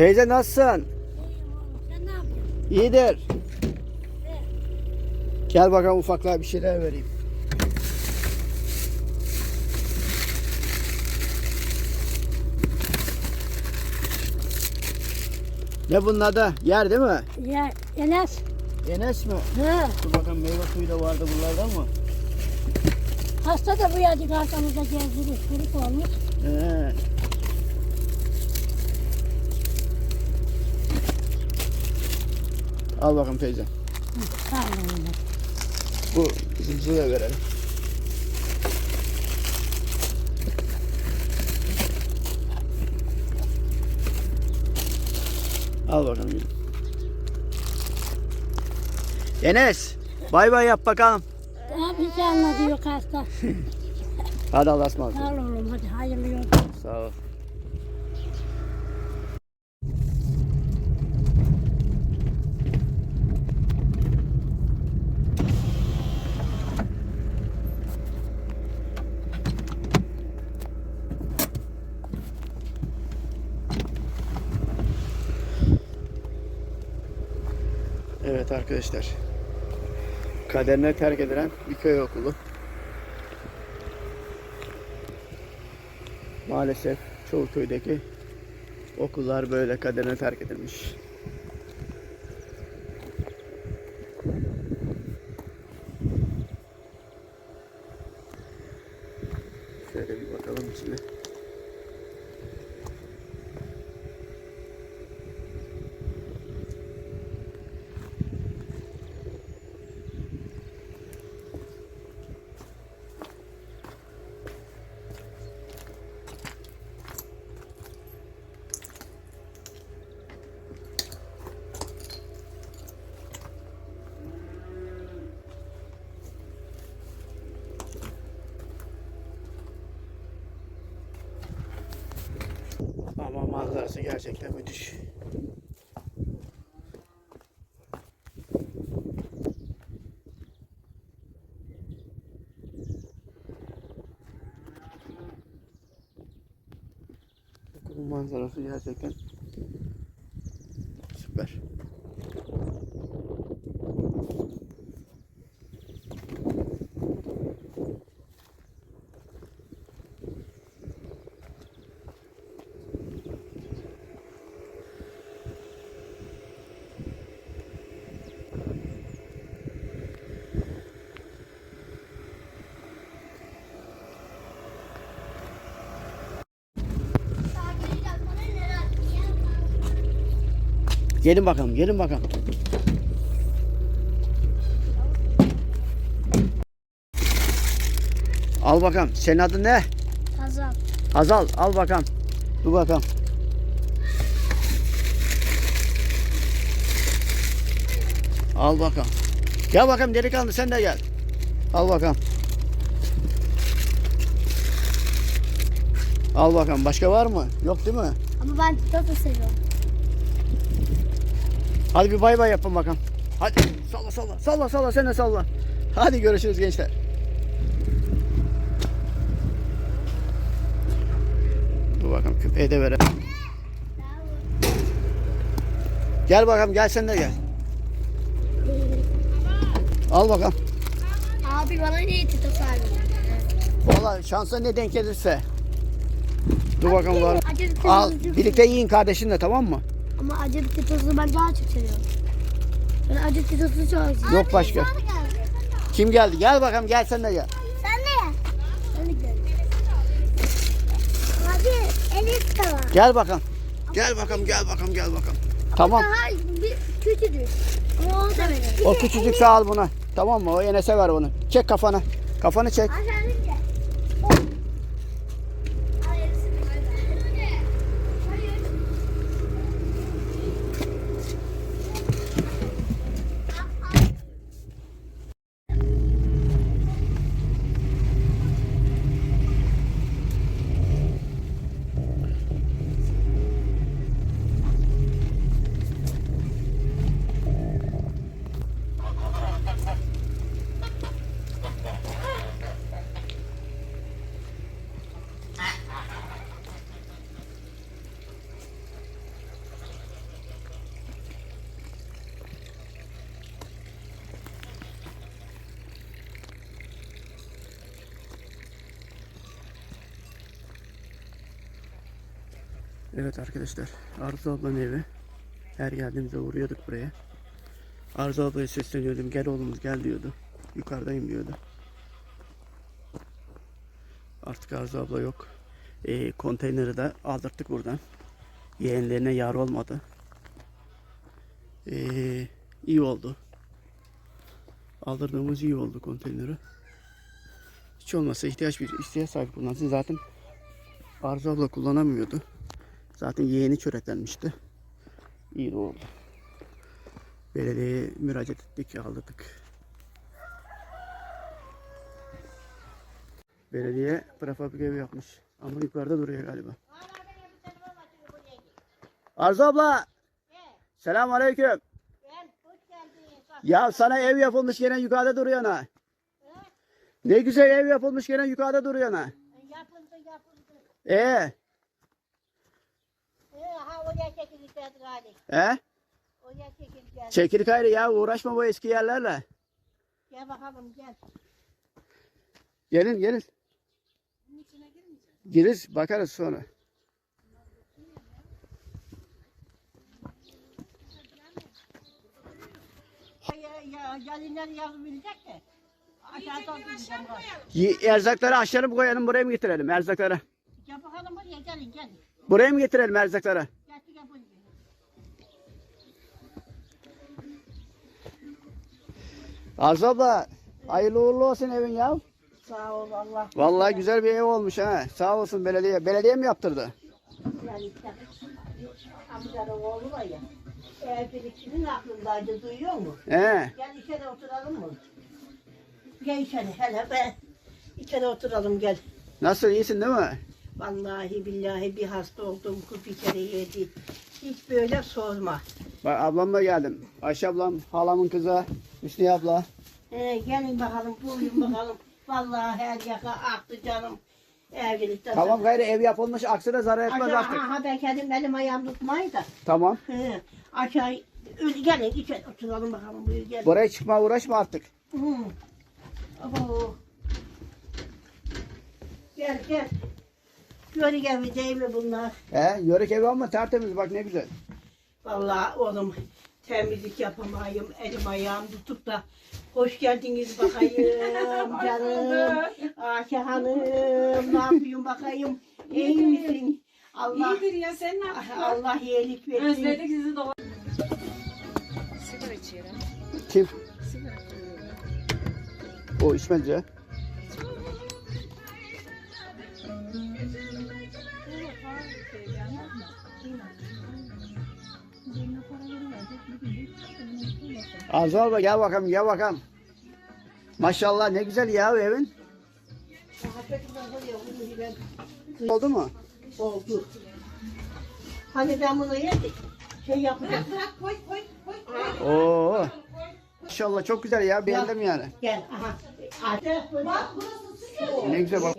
Teyze nasılsın? Sen ne yapıyorsun? İyidir. Gel bakalım ufaklığa bir şeyler vereyim. Ne bunun adı? Yer değil mi? Ya Enes. Enes mi? He. Dur bakalım meyve suyu da vardı bunlardan mı? Hasta da bu yacık arkamızda gezdirir. Kırık olmuş. He. Al bakalım teyze. Sağ ol oğlum. Bu kızımızı da verelim. Al bakalım. Enes, bay bay yap bakalım. Daha bir şey anlatıyor hasta. Hadi Allah'a ısmarladık. Sağ ol oğlum hadi hayırlı yolculuk. Sağ ol. Evet arkadaşlar. Kaderine terk edilen bir köy okulu. Maalesef çoğu köydeki okullar böyle kaderine terk edilmiş. Şöyle bir bakalım içine. Ama manzarası gerçekten müthiş. Okulun manzarası gerçekten süper. Gelin bakalım, gelin bakalım. Al bakalım. Senin adın ne? Kazan. Hazal. Al bakalım. Dur bakalım. Al bakalım. Gel bakalım delikanlı sen de gel. Al bakalım. Al bakalım. Başka var mı? Yok değil mi? Ama ben Tito'yu seviyorum. Hadi bir bay bay yapın bakalım. Hadi salla salla salla salla sen de salla. Hadi görüşürüz gençler. Dur bakalım köpeğe de verelim. Gel bakalım gel sen de gel. Al bakalım. Abi bana niye Tito sarmıyor? Vallahi şansa ne denk gelirse. Dur bakalım var. Al birlikte yiyin kardeşinle tamam mı? Ama acı bir Tito'su ben daha çok seviyorum. Ben acı Tito'su çok seviyorum. Yok başka. Kim geldi? Gel bakalım gel sen de gel. Sen de. Ben de gidelim. Abi Elis de var. Gel bakalım. Gel bakalım gel bakalım gel bakalım. Tamam. Daha bir kötüdür. Ama o da benim. O küçücük sağ al buna. Tamam mı? O Enes'e ver bunu. Çek kafanı. Kafanı çek. Aşağıdaki. Evet arkadaşlar. Arzu ablanın evi. Her geldiğimizde uğruyorduk buraya. Arzu ablaya sesleniyordum. Gel oğlumuz gel diyordu. Yukarıdayım diyordu. Artık Arzu abla yok. Ee, konteyneri de aldırttık buradan. Yeğenlerine yar olmadı. Ee, iyi oldu. Aldırdığımız iyi oldu konteyneri. Hiç olmazsa ihtiyaç bir ihtiyaç sahibi kullansın. Zaten Arzu abla kullanamıyordu. Zaten yeğeni çöreklenmişti. İyi de oldu. Belediyeye müracaat ettik, aldırdık. Belediye prefabrik evi yapmış. Ama yukarıda duruyor galiba. Arzu abla. Selam aleyküm. Ya sana ev yapılmış gene yukarıda duruyor ha. Ne güzel ev yapılmış gene yukarıda duruyor ha. Yapıldı yapıldı. Ee, ha oraya gari. he? Oraya çekileceğiz. Çekil gayrı ya uğraşma bu eski yerlerle. Gel bakalım gel. Gelin gelin. Gireriz bakarız sonra. Ya, ya, gelinler yazabilecek de. Aşağıda oturacağım. gari. Y- Erzakları aşağı mı koyalım buraya mı getirelim erzakları? Gel bakalım buraya gelin gelin. Buraya mı getirelim erzakları? Arzu abla hayırlı uğurlu olsun evin ya. Sağ ol Allah. Vallahi güzel bir ev olmuş ha. Sağ olsun belediye. Belediye mi yaptırdı? Yani işte amcanın oğlu var ya. Evlilik kimin aklındaydı duyuyor musun? He. Gel içeri oturalım mı? Gel içeri hele be. İçeri oturalım gel. Nasıl iyisin değil mi? Vallahi billahi bir hasta oldum ku bir kere yedi. Hiç böyle sorma. Bak ablamla geldim. Ayşe ablam, halamın kızı, Hüsniye abla. Ee, gelin bakalım buyurun bakalım. Vallahi her yaka aktı canım. Evlilikten Tamam gayrı ev yapılmış aksine zarar etmez Aşağı, artık. ha, ha, ben kendim elim ayağım tutmayı da. Tamam. He, aşağı öyle gelin içeri oturalım bakalım buyur gelin. Buraya çıkma uğraşma artık. Hı. Abo. Gel gel. Gör gel değil mi bunlar? He, yörük evi ama tertemiz bak ne güzel. Vallahi oğlum temizlik yapamayım. Elim ayağım tutup da hoş geldiniz bakayım canım. Ayşe Hanım ne yapıyorsun bakayım? İyi misin? Allah İyidir ya sen ne yapıyorsun? Allah iyilik versin. Özledik sizi de. Kim? O içmez ya. Arzu abla gel bakalım gel bakalım. Maşallah ne güzel ya evin. Oldu mu? Oldu. Hani ben bunu yedik. Şey yapacağım. Koy koy koy. Oo. Maşallah çok güzel ya beğendim yani. Gel. Aha. Bak burası Ne güzel bak.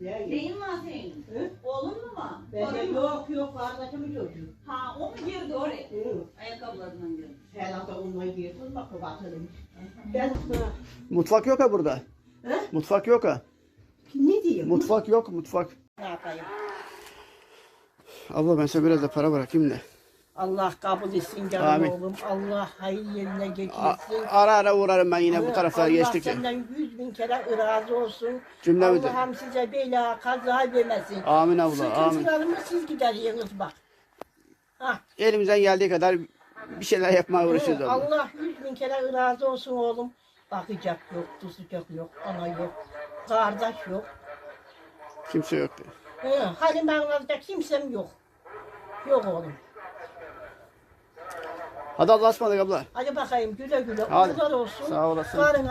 Neyin var senin? Hı? Oğlun mu var? Bende yok yok kardeşimin çocuğu. Ha o mu girdi oraya? Hı. Ayakkabılarından girdi. Herhalde onunla girdim bak o. Ben ha. Mutfak yok ha burada. He? Mutfak yok ha. Ne diyeyim? Mutfak yok mutfak. Ne yapayım? Abla ben sana biraz da para bırakayım da. Allah kabul etsin canım Amin. oğlum. Allah hayır yerine getirsin. ara ara uğrarım ben yine bu taraflara Allah geçtikçe. senden yüz bin kere razı olsun. Cümlemize. Allah'ım size bela kaza vermesin. Amin abla amin. Sıkıntılarımı siz gideriyorsunuz bak. Ha, Elimizden geldiği kadar bir şeyler yapmaya uğraşıyoruz abla. Allah yüz bin kere razı olsun oğlum. Bakacak yok, tutacak yok, ana yok, kardeş yok. Kimse yok. He, ben alacak kimsem yok. Yok oğlum. Hadi Allah'a ısmarladık abla. Hadi bakayım güle güle. Hadi. Uğurlar olsun. Sağ olasın. Karın